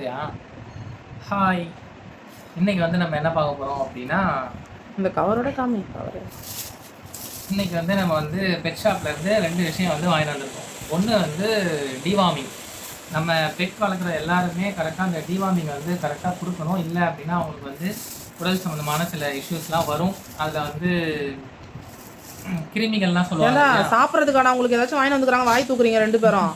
கேக்குறியா ஹாய் இன்னைக்கு வந்து நம்ம என்ன பார்க்க போறோம் அப்படின்னா இந்த கவரோட காமி. கவர் இன்னைக்கு வந்து நம்ம வந்து பெட் ஷாப்ல இருந்து ரெண்டு விஷயம் வந்து வாங்கிட்டு வந்திருக்கோம். ஒன்று வந்து டிவார்மிங் நம்ம பெட் வளர்க்குற எல்லாருமே கரெக்டாக அந்த டிவார்மிங் வந்து கரெக்டாக கொடுக்கணும். இல்லை அப்படின்னா அவங்களுக்கு வந்து உடல் சம்மந்தமான சில இஷ்யூஸ்லாம் வரும். அதில் வந்து கிருமிகள்லாம் சொல்லுவாங்க? சாப்பிட்றதுக்கான உங்களுக்கு ஏதாச்சும் வாங்கி வந்துக்கிறாங்க. வாய் தூக்குறீங்க ரெண்டு பேரும்.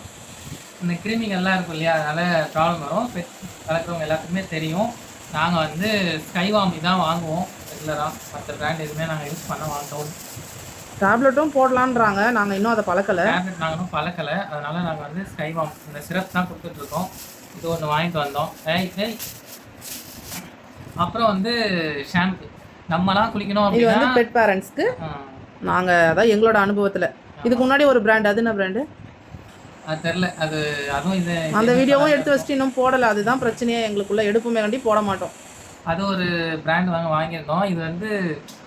இந்த கிருமிகள்லாம் இருக்கும் இல்லையா? அதனால ப்ராப்ளம் வரும். பெட் வளர்க்குறவங்க எல்லாத்துக்குமே தெரியும். நாங்கள் வந்து ஸ்கைவாமி தான் வாங்குவோம். ரெகுலராக மற்ற பிராண்ட் எதுவுமே நாங்கள் யூஸ் பண்ண மாட்டோம். டேப்லெட்டும் போடலான்றாங்க. நாங்கள் இன்னும் அதை பழக்கலை. டேப்லெட் நாங்கள் இன்னும் பழக்கலை. அதனால நாங்கள் வந்து ஸ்கைவாம் இந்த சிரப் தான் கொடுத்துட்ருக்கோம் இது ஒன்று வாங்கிட்டு வந்தோம். ஏய் ஏய். அப்புறம் வந்து ஷாம்பு நம்மலாம் குளிக்கணும் இது வந்து அப்படின்னா பெட் பேரண்ட்ஸ்க்கு நாங்கள் அதான் எங்களோட அனுபவத்தில். இதுக்கு முன்னாடி ஒரு பிராண்ட் அது என்ன பிராண்டு அது தெரில அது அதுவும் இது அந்த வீடியோவும் எடுத்து வச்சுட்டு இன்னும் போடலை. அதுதான் பிரச்சனையே எங்களுக்குள்ள. எடுப்புமே கண்டி போட மாட்டோம். அது ஒரு பிராண்ட் வாங்க வாங்கியிருந்தோம். இது வந்து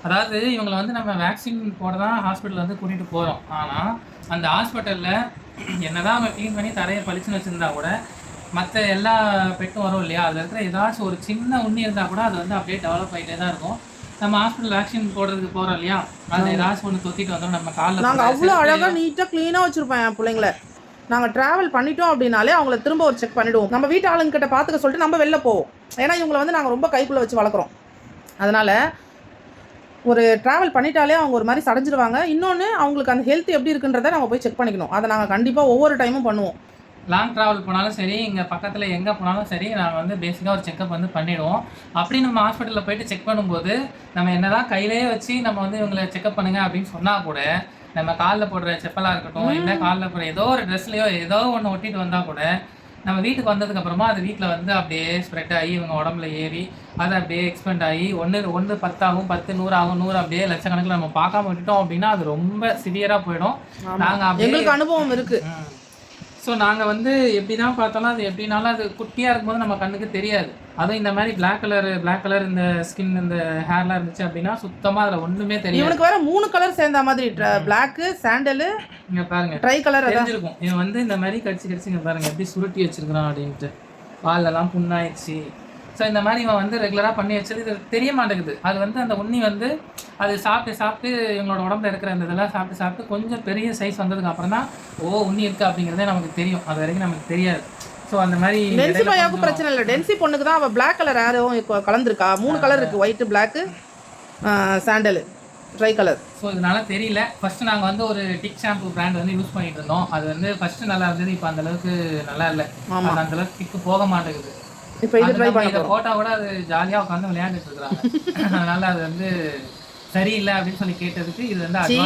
அதாவது இவங்களை வந்து நம்ம வேக்சின் போட தான் ஹாஸ்பிட்டல் வந்து கூட்டிகிட்டு போகிறோம் ஆனால் அந்த ஹாஸ்பிட்டலில் என்னதான் அவங்க க்ளீன் பண்ணி தரையை பளிச்சுன்னு வச்சுருந்தா கூட மற்ற எல்லா பெட்டும் வரும் இல்லையா? அதில் இருக்கிற ஏதாச்சும் ஒரு சின்ன உண்ணி இருந்தால் கூட அது வந்து அப்படியே டெவலப் ஆகிட்டே தான் இருக்கும். நம்ம ஹாஸ்பிட்டல் வேக்சின் போடுறதுக்கு போகிறோம் இல்லையா? அதில் ஏதாச்சும் ஒன்று தொத்திட்டு வந்துடும் நம்ம காலில் நாங்கள் அவ்வளோ அழகாக நீட்டாக க்ளீனாக வச்சுருப்போம் என் பிள்ளைங்கள. நாங்கள் ட்ராவல் பண்ணிட்டோம் அப்படின்னாலே அவங்கள திரும்ப ஒரு செக் பண்ணிவிடுவோம் நம்ம வீட்டு ஆளுங்கிட்ட பார்த்துக்க சொல்லிட்டு நம்ம வெளில போவோம். ஏன்னா இவங்களை வந்து நாங்கள் ரொம்ப கைக்குள்ளே வச்சு வளர்க்குறோம். அதனால் ஒரு ட்ராவல் பண்ணிட்டாலே அவங்க ஒரு மாதிரி சடைஞ்சிருவாங்க. இன்னொன்று அவங்களுக்கு அந்த ஹெல்த் எப்படி இருக்குன்றதை நம்ம போய் செக் பண்ணிக்கணும். அதை நாங்கள் கண்டிப்பாக ஒவ்வொரு டைமும் பண்ணுவோம். லாங் ட்ராவல் போனாலும் சரி இங்கே பக்கத்தில் எங்கே போனாலும் சரி நாங்கள் வந்து பேசிக்காக ஒரு செக்அப் வந்து பண்ணிவிடுவோம் அப்படி நம்ம ஹாஸ்பிட்டலில் போயிட்டு செக் பண்ணும்போது நம்ம என்னதான் கையிலேயே வச்சு நம்ம வந்து இவங்களை செக்அப் பண்ணுங்க அப்படின்னு சொன்னால் கூட நம்ம காலில் போடுற செப்பலாக இருக்கட்டும் இல்லை காலில் போடுற ஏதோ ஒரு ட்ரெஸ்லையோ ஏதோ ஒன்று ஒட்டிட்டு வந்தால் கூட நம்ம வீட்டுக்கு வந்ததுக்கு அப்புறமா அது வீட்டில் வந்து அப்படியே ஸ்ப்ரெட் ஆகி இவங்க உடம்புல ஏறி அது அப்படியே எக்ஸ்பெண்ட் ஆகி ஒன்று ஒன்று பத்தாகும் பத்து நூறு ஆகும் நூறு அப்படியே லட்சக்கணக்கில் நம்ம பார்க்காம விட்டுட்டோம் அப்படின்னா அது ரொம்ப சிவியராக போயிடும். நாங்கள் அப்படியே அனுபவம் இருக்குது ஸோ நாங்கள் வந்து எப்படி தான் பார்த்தாலும் அது எப்படினாலும் அது குட்டியாக இருக்கும்போது நம்ம கண்ணுக்கு தெரியாது. அதுவும் இந்த மாதிரி Black கலர் Black கலர் இந்த ஸ்கின் இந்த ஹேர்லாம் இருந்துச்சு அப்படின்னா சுத்தமாக அதில் ஒன்றுமே தெரியாது. இவனுக்கு வேற மூணு கலர் சேர்ந்த மாதிரி பிளாக்கு சாண்டலு இங்கே பாருங்க. ட்ரை கலர் தெரிஞ்சிருக்கும். இவன் வந்து இந்த மாதிரி கடிச்சு கடிச்சு இங்கே பாருங்க எப்படி சுருட்டி வச்சிருக்கிறான் அப்படின்ட்டு. பாலெல்லாம் புண்ணாயிடுச்சு. ஸோ இந்த மாதிரி இவன் வந்து ரெகுலராக பண்ணி வச்சது இது தெரிய மாட்டேங்குது. அது வந்து அந்த உண்ணி வந்து அது சாப்பிட்டு சாப்பிட்டு இவங்களோட உடம்புல இருக்கிற அந்த இதெல்லாம் சாப்பிட்டு சாப்பிட்டு கொஞ்சம் பெரிய சைஸ் வந்ததுக்கு அப்புறம் தான் ஓ உண்ணி இருக்கு அப்படிங்கிறதே நமக்கு தெரியும். அது வரைக்கும் நமக்கு தெரியாது. ஸோ அந்த மாதிரி டென்சி பையாவுக்கு பிரச்சனை இல்லை. டென்சி பொண்ணுக்கு தான் அவள் பிளாக் கலர் யாரும் கலந்துருக்கா. மூணு கலர் இருக்குது white black sandal tri colour so இதனால தெரியல. ஃபர்ஸ்ட் நாங்கள் வந்து ஒரு டிக் ஷாம்பு பிராண்ட் வந்து யூஸ் பண்ணிட்டு இருந்தோம். அது வந்து ஃபர்ஸ்ட் நல்லா இருந்தது. இப்போ அந்த அளவுக்கு நல்லா இல்லை. அந்த அளவுக்கு டிக்கு போக மாட்டேங்குது. இப்போ இது ட்ரை பண்ண இதை போட்டா கூட அது ஜாலியா உட்காந்து விளையாண்டுட்டு இருக்காங்க அதனால அது வந்து சரியில்லை அப்படின்னு சொல்லி கேட்டதுக்கு இது வந்து சீ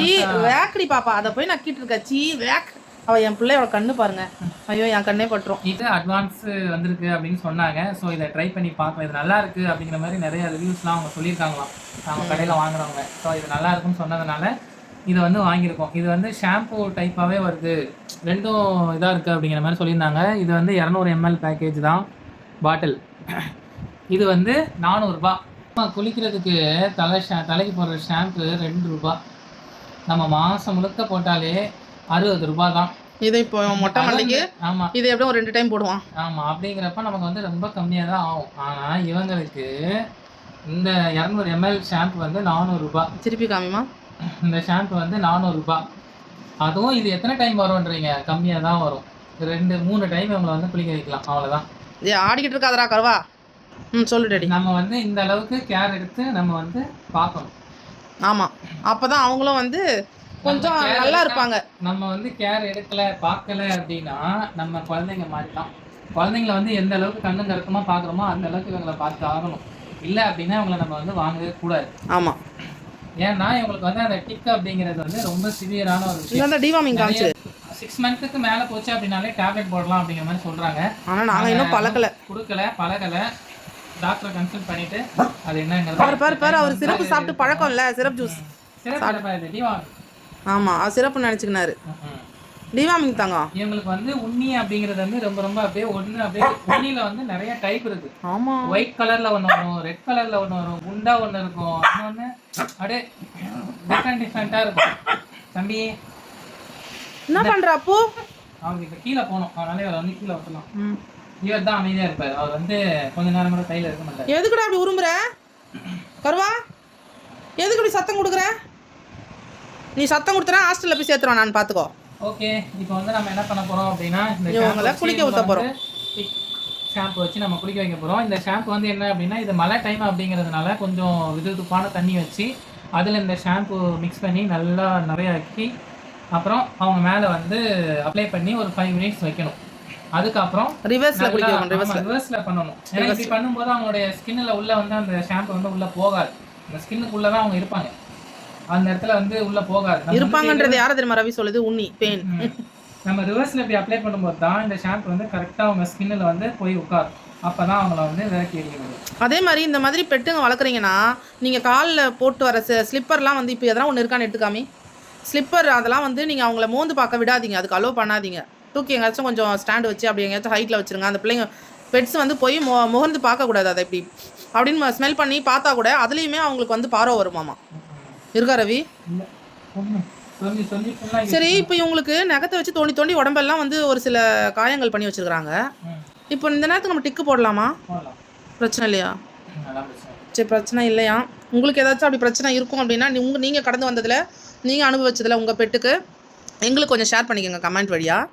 வேக்கடி பாப்பா. அதை போய் நக்கிட்டு இருக்கா சீ வேக். அவ என் பிள்ளையோட கண்ணு பாருங்க. ஐயோ என் கண்ணே பட்டுரும். இது அட்வான்ஸ் வந்திருக்கு அப்படின்னு சொன்னாங்க. ஸோ இதை ட்ரை பண்ணி பார்க்கலாம். இது நல்லா இருக்கு அப்படிங்கிற மாதிரி நிறைய ரிவ்யூஸ்லாம் அவங்க சொல்லியிருக்காங்களாம். அவங்க கடையில் வாங்குறவங்க. ஸோ இது நல்லா இருக்குன்னு சொன்னதுனால இதை வந்து வாங்கியிருக்கோம். இது வந்து ஷாம்பு டைப்பாகவே வருது. ரெண்டும் இதாக இருக்குது அப்படிங்கிற மாதிரி சொல்லியிருந்தாங்க. இது வந்து இரநூறு எம்எல் பேக்கேஜ் தான். பாட்டில். இது வந்து நானூறுரூபா குளிக்கிறதுக்கு தலை ஷா தலைக்கு போடுற ஷாம்பு ரெண்டு ரூபா நம்ம மாதம் முழுக்க போட்டாலே அறுபது ரூபா தான். இது இப்போ மொட்டை மல்லிக்கு ஆமாம் இது எப்படியும் ஒரு ரெண்டு டைம் போடுவான். ஆமாம் அப்படிங்கிறப்ப நமக்கு வந்து ரொம்ப கம்மியாக தான் ஆகும். ஆனால் இவங்களுக்கு இந்த இரநூறு எம்எல் ஷாம்பு வந்து நானூறுரூபா திருப்பி காமிமா இந்த ஷாம்பு வந்து நானூறுரூபா அதுவும் இது எத்தனை டைம் வரும்ன்றீங்க? கம்மியாக தான் வரும். ரெண்டு மூணு டைம் இவங்களை வந்து குளிக்க வைக்கலாம். அவ்வளோதான் ஆடிக்கிட்டு இருக்காதடா கருவா. ம் சொல்லு டேடி. நம்ம வந்து இந்த அளவுக்கு கேர் எடுத்து நம்ம வந்து பார்க்கணும். ஆமாம் அப்போ தான் அவங்களும் வந்து கொஞ்சம் நல்லா இருப்பாங்க. நம்ம வந்து கேர் எடுக்கல பார்க்கல அப்படின்னா நம்ம குழந்தைங்க மாதிரி தான் குழந்தைங்கள வந்து எந்த அளவுக்கு கண்ணும் கருத்துமா பார்க்குறோமோ அந்த அளவுக்கு இவங்களை பார்த்து ஆகணும். இல்லை அப்படின்னா இவங்களை நம்ம வந்து வாங்கவே கூடாது. ஆமாம் ஏன்னா இவங்களுக்கு வந்து அந்த டிக் அப்படிங்கிறது வந்து ரொம்ப சிவியரான ஒரு விஷயம். டிவாமிங் காமிச்சு. சிக்ஸ் மந்த்துக்கு மேலே போச்சு அப்படின்னாலே டேப்லெட் போடலாம் அப்படிங்கிற மாதிரி சொல்றாங்க. ஆனால் நாங்கள் இன்னும் பழக்கலை. கொடுக்கல பழகல. டாக்டரை கன்சல்ட் பண்ணிட்டு அது பாரு பாரு பாரு அவர் என்னங்கிறது சிறப்பு சாப்பிட்டு பழக்கம் இல்லை சிரப் ஜூஸ் ஆமாம் அவர் சிறப்பு நினச்சிக்கினாரு. டிவாமிங் தாங்க. இவங்களுக்கு வந்து உண்ணி அப்படிங்கிறது வந்து ரொம்ப ரொம்ப அப்படியே ஒண்ணு அப்படியே உண்ணியில வந்து நிறைய டைப் இருக்கு. ஆமாம் ஒயிட் கலர்ல ஒண்ணு வரும் ரெட் கலர்ல ஒண்ணு வரும் குண்டா ஒண்ணு இருக்கும். இன்னொன்னு அப்படியே டிஃப்ரெண்ட் டிஃப்ரெண்டா இருக்கும். தம்பி என்ன பண்ணுற அப்போ? அவங்க இப்ப கீழே போகணும். அதனால இவரை வந்து கீழே விட்டலாம். ம். இவர் தான் அமைதியா இருப்பாரு. அவர் வந்து கொஞ்ச நேரம் கூட கையில இருக்க மாட்டாரு. எதுக்குடா அப்படி உருமுற கருவா எதுக்கு இப்படி சத்தம் கொடுக்குற? நீ சத்தம் கொடுத்தனா ஹாஸ்டலில் போய் சேர்த்துருவான் நான் பார்த்துக்கோ ஓகே இப்போ வந்து நம்ம என்ன பண்ண போறோம் அப்படின்னா இந்த இவங்கள குளிக்க ஊத்த போறோம். ஷாம்பு வச்சு நம்ம குளிக்க வைக்க போறோம். இந்த ஷாம்பு வந்து என்ன அப்படின்னா இது மழை டைம் அப்படிங்கிறதுனால கொஞ்சம் விதுவிதுப்பான தண்ணி வச்சு அதில் இந்த ஷாம்பு மிக்ஸ் பண்ணி நல்லா நிறைய ஆக்கி அப்புறம் அவங்க மேலே வந்து அப்ளை பண்ணி ஒரு ஃபைவ் மினிட்ஸ் வைக்கணும். அதுக்கப்புறம் ரிவர்ஸில் ரிவர்ஸில் ரிவர்ஸ்ல பண்ணணும். ஏன்னா இப்படி பண்ணும்போது அவங்களுடைய ஸ்கின்ல உள்ள வந்து அந்த ஷாம்பு வந்து உள்ள போகாது. அந்த ஸ்கின்னுக்குள்ள தான் அவங்க இருப்பாங்க. அந்த இடத்துல வந்து உள்ள போகாது. இருப்பாங்கன்றது யாரை தெரியுமா ரவி சொல்லுது? உண்ணி பெயின். நம்ம ரிவர்ஸ்ல இப்படி அப்ளை பண்ணும்போது தான் இந்த ஷாம்பு வந்து கரெக்டா அவங்க ஸ்கின்னில் வந்து போய் உட்காரும். அப்பதான் அவங்கள வந்து விரட்டி எறிகிறது அதே மாதிரி இந்த மாதிரி பெட்டுங்க வளர்க்குறீங்கன்னா நீங்கள் காலில் போட்டு வர ஸ்லிப்பர்லாம் வந்து இப்போ எதனா ஒன்று இருக்கான்னு எடுத்துக்காமி. ஸ்லிப்பர் அதெல்லாம் வந்து நீங்கள் அவங்கள மோந்து பார்க்க விடாதீங்க. அதுக்கு அலோவ் பண்ணாதீங்க. தூக்கி எங்கேயாச்சும் கொஞ்சம் ஸ்டாண்ட் வச்சு அப்படி எங்கேயாச்சும் ஹைட்டில் வச்சுருங்க. அந்த பிள்ளைங்க பெட்ஸ் வந்து போய் மொ முகர்ந்து பார்க்கக்கூடாது அதை இப்படி. அப்படின்னு ஸ்மெல் பண்ணி பார்த்தா கூட அதுலேயுமே அவங்களுக்கு வந்து பார்வை வருமாமா இருக்கா ரவி? சரி இப்போ இவங்களுக்கு நகத்தை வச்சு தோண்டி தோண்டி உடம்பெல்லாம் வந்து ஒரு சில காயங்கள் பண்ணி வச்சிருக்காங்க இப்போ இந்த நேரத்துக்கு நம்ம டிக்கு போடலாமா? பிரச்சனை இல்லையா? சரி பிரச்சனை இல்லையா? உங்களுக்கு ஏதாச்சும் அப்படி பிரச்சனை இருக்கும் அப்படின்னா நீ- நீங்கள் கடந்து வந்ததில் நீங்கள் அனுபவிச்சதில் உங்கள் பெட்டுக்கு எங்களுக்கு கொஞ்சம் ஷேர் பண்ணிக்கோங்க கமெண்ட் வழியாக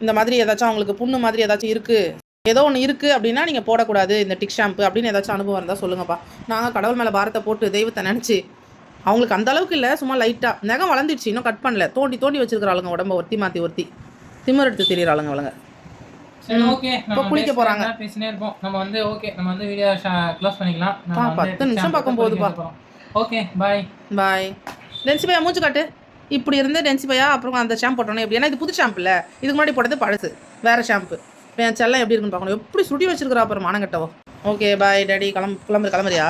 இந்த மாதிரி ஏதாச்சும் அவங்களுக்கு புண்ணு மாதிரி ஏதாச்சும் இருக்குது ஏதோ ஒன்று இருக்குது அப்படின்னா நீங்கள் போடக்கூடாது இந்த டிக் ஷாம்பு அப்படின்னு ஏதாச்சும் அனுபவம் இருந்தால் சொல்லுங்கப்பா. நாங்கள் கடவுள் மேலே பாரத்தை போட்டு தெய்வத்தை நினச்சி அவங்களுக்கு அந்த அளவுக்கு இல்லை சும்மா லைட்டாக நகம் வளர்ந்துடுச்சு இன்னும் கட் பண்ணல. தோண்டி தோண்டி வச்சிருக்கிற ஆளுங்க உடம்ப ஒருத்தி மாற்றி ஒருத்தி. திமிர் எடுத்து தெரியற ஆளுங்க அவளுங்க சரி ஓகே. இப்போ குளிக்க போறாங்க. பேசினே இருப்போம். நம்ம வந்து ஓகே நம்ம வந்து வீடியோ க்ளோஸ் பண்ணிக்கலாம். நம்ம ஆ, வந்து பத்து நிமிஷம் போகுதுப்பா. குளிக்க போறோம். ஓகே பாய் பாய் டென்சி பையா மூச்சு காட்டு. இப்படி இருந்து டென்சி பையா அப்புறம் அந்த ஷாம்பு போட்டோன்னே எப்படி? ஏன்னா இது புது ஷாம்பு இல்லை. இதுக்கு முன்னாடி போட்டது பழசு. வேறு ஷாம்பு இப்போ என் செல்லம் எப்படி இருக்குன்னு பார்க்கணும். எப்படி சுடி வச்சிருக்கிறா அப்புறம் மானங்கட்டவோ ஓகே பாய் டாடி கிளம்பு கிளம்புற கிளம்புறியா?